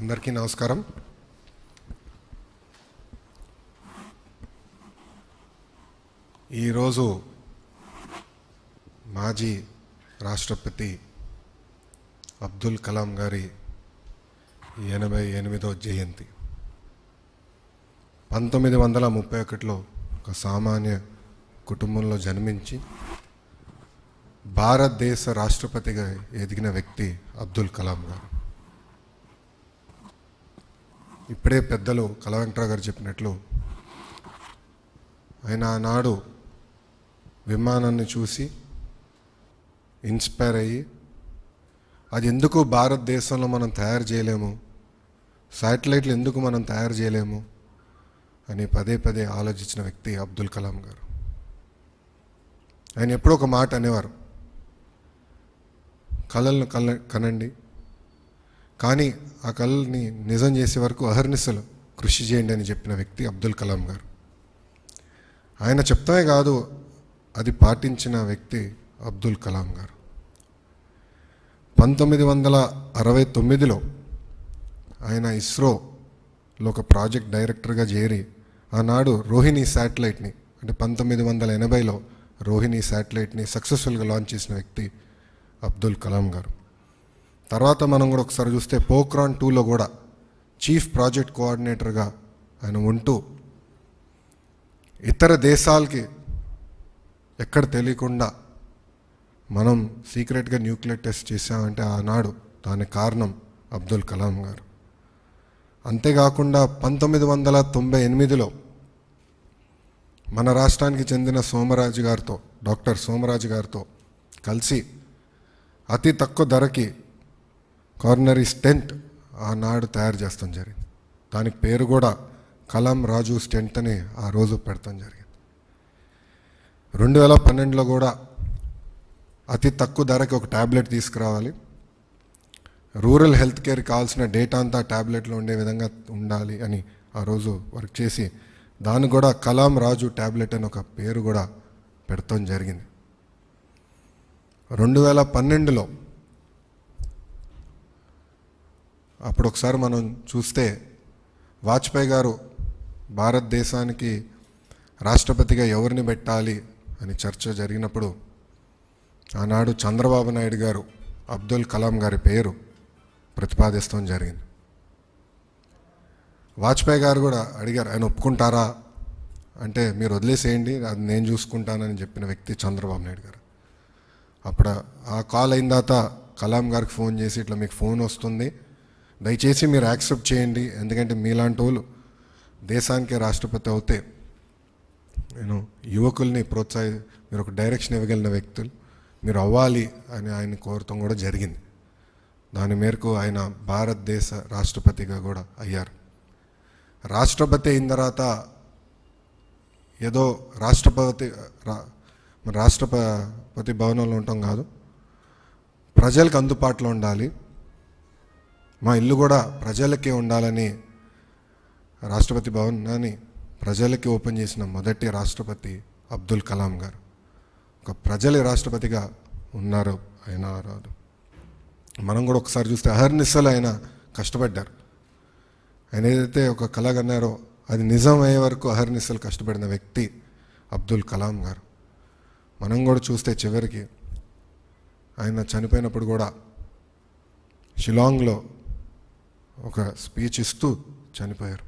అందరికీ నమస్కారం. ఈరోజు మాజీ రాష్ట్రపతి అబ్దుల్ కలాం గారి ఎనభై ఎనిమిదో జయంతి. పంతొమ్మిది వందల ముప్పై ఒకటిలో ఒక సామాన్య కుటుంబంలో జన్మించి భారతదేశ రాష్ట్రపతిగా ఎదిగిన వ్యక్తి అబ్దుల్ కలాం గారు. ఇప్పుడే పెద్దలు కలవెంకటరావు గారు చెప్పినట్లు ఆయన ఆనాడు విమానాన్ని చూసి ఇన్స్పైర్ అయ్యి అది ఎందుకు భారతదేశంలో మనం తయారు చేయలేము? శాటిలైట్లు ఎందుకు మనం తయారు చేయలేము? అని పదే పదే ఆలోచించిన వ్యక్తి అబ్దుల్ కలాం గారు. ఆయన ఎప్పుడో ఒక మాట అనేవారు కళలను కల కనండి కానీ ఆ కళని నిజం చేసే వరకు అహర్నిశలు కృషి చేయండి అని చెప్పిన వ్యక్తి అబ్దుల్ కలాం గారు. ఆయన చెప్తామే కాదు అది పాటించిన వ్యక్తి అబ్దుల్ కలాం గారు. పంతొమ్మిది వందల అరవై తొమ్మిదిలో ఆయన ఇస్రోలో ఒక ప్రాజెక్ట్ డైరెక్టర్గా చేరి ఆనాడు రోహిణి శాటిలైట్ని అంటే పంతొమ్మిది వందల ఎనభైలో రోహిణి శాటిలైట్ని సక్సెస్ఫుల్గా లాంచ్ చేసిన వ్యక్తి అబ్దుల్ కలాం గారు. తర్వాత మనం కూడా ఒకసారి చూస్తే పోక్రాన్ టూలో కూడా చీఫ్ ప్రాజెక్ట్ కోఆర్డినేటర్గా ఆయన ఉంటూ ఇతర దేశాలకి ఎక్కడ తెలియకుండా మనం సీక్రెట్గా న్యూక్లియర్ టెస్ట్ చేసామంటే ఆనాడు దానికి కారణం అబ్దుల్ కలాం గారు. అంతేకాకుండా పంతొమ్మిది వందల తొంభై ఎనిమిదిలో మన రాష్ట్రానికి చెందిన సోమరాజు గారితో డాక్టర్ సోమరాజు గారితో కలిసి అతి తక్కువ ధరకి కార్నరీ స్టెంట్ ఆనాడు తయారు చేస్తాం జరిగింది. దానికి పేరు కూడా కలాం రాజు స్టెంట్ అని ఆ రోజు పెడతాం జరిగింది. రెండు వేల పన్నెండులో కూడా అతి తక్కువ ధరకి ఒక ట్యాబ్లెట్ తీసుకురావాలి. రూరల్ హెల్త్ కేర్కి కావాల్సిన డేటా అంతా ట్యాబ్లెట్లో ఉండే విధంగా ఉండాలి అని ఆ రోజు వర్క్ చేసి దాన్ని కూడా కలాం రాజు ట్యాబ్లెట్ అని ఒక పేరు కూడా పెడతాం జరిగింది. రెండు వేల పన్నెండులో అప్పుడు ఒకసారి మనం చూస్తే వాజ్పేయి గారు భారతదేశానికి రాష్ట్రపతిగా ఎవరిని పెట్టాలి అని చర్చ జరిగినప్పుడు ఆనాడు చంద్రబాబు నాయుడు గారు అబ్దుల్ కలాం గారి పేరు ప్రతిపాదిస్తాం జరిగింది. వాజ్పేయి గారు కూడా అడిగారు ఆయన ఒప్పుకుంటారా? అంటే మీరు వదిలేసేయండి అది నేను చూసుకుంటానని చెప్పిన వ్యక్తి చంద్రబాబు నాయుడు గారు. అప్పుడు ఆ కాల్ అయిన తర్వాత కలాం గారికి ఫోన్ చేసి ఇట్లా మీకు ఫోన్ వస్తుంది దయచేసి మీరు యాక్సెప్ట్ చేయండి ఎందుకంటే మీలాంటి వాళ్ళు దేశానికి రాష్ట్రపతి అవుతే నేను యువకుల్ని ప్రోత్సాహి మీరు ఒక డైరెక్షన్ ఇవ్వగలిగిన వ్యక్తులు మీరు అవ్వాలి అని ఆయన కోరటం కూడా జరిగింది. దాని మేరకు ఆయన భారతదేశ రాష్ట్రపతిగా కూడా అయ్యారు. రాష్ట్రపతి అయిన తర్వాత ఏదో రాష్ట్రపతి రా- మన రాష్ట్రపతి భవనంలో ఉండటం కాదు ప్రజలకు అందుబాటులో ఉండాలి. మా ఇల్లు కూడా ప్రజలకే ఉండాలని రాష్ట్రపతి భవనాన్ని ప్రజలకి ఓపెన్ చేసిన మొదటి రాష్ట్రపతి అబ్దుల్ కలాం గారు. ఒక ప్రజల రాష్ట్రపతిగా ఉన్నారు ఆయన రాదు. మనం కూడా ఒకసారి చూస్తే అహర్నిశలు ఆయన కష్టపడ్డారు. ఆయన ఏదైతే ఒక కలగన్నారో అది నిజం అయ్యే వరకు అహర్నిశలు కష్టపడిన వ్యక్తి అబ్దుల్ కలాం గారు. మనం కూడా చూస్తే చివరికి ఆయన చనిపోయినప్పుడు కూడా షిలాంగ్లో ఒక స్పీచ్ ఇస్తూ చనిపోయారు.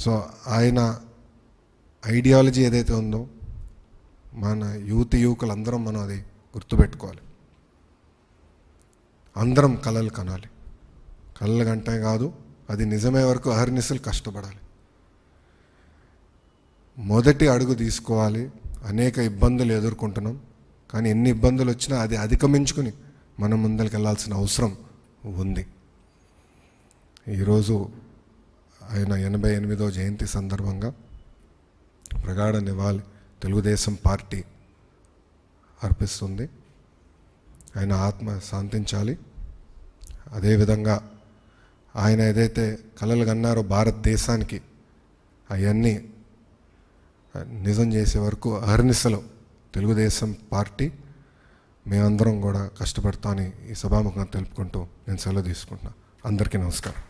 సో ఆయన ఐడియాలజీ ఏదైతే ఉందో మన యూత్ యువకులందరం మనం అది గుర్తుపెట్టుకోవాలి. అందరం కళలు కనాలి. కళ్ళ గంటే కాదు అది నిజమే వరకు అహర్నిశలు కష్టపడాలి. మొదటి అడుగు తీసుకోవాలి. అనేక ఇబ్బందులు ఎదుర్కొంటున్నాం. కానీ ఎన్ని ఇబ్బందులు వచ్చినా అది అధిగమించుకుని మనం ముందరికి వెళ్ళాల్సిన అవసరం ఉంది. ఈరోజు ఆయన ఎనభై ఎనిమిదో జయంతి సందర్భంగా ప్రగాఢ నివాళి తెలుగుదేశం పార్టీ అర్పిస్తుంది. ఆయన ఆత్మ శాంతించాలి. అదేవిధంగా ఆయన ఏదైతే కలలు కన్నారో భారతదేశానికి అవన్నీ నిజం చేసే వరకు అహర్నిశలో తెలుగుదేశం పార్టీ మేమందరం కూడా కష్టపడతామని ఈ సభాముఖంగా తెలుపుకుంటూ నేను సెలవు తీసుకుంటున్నా. అందరికీ నమస్కారం.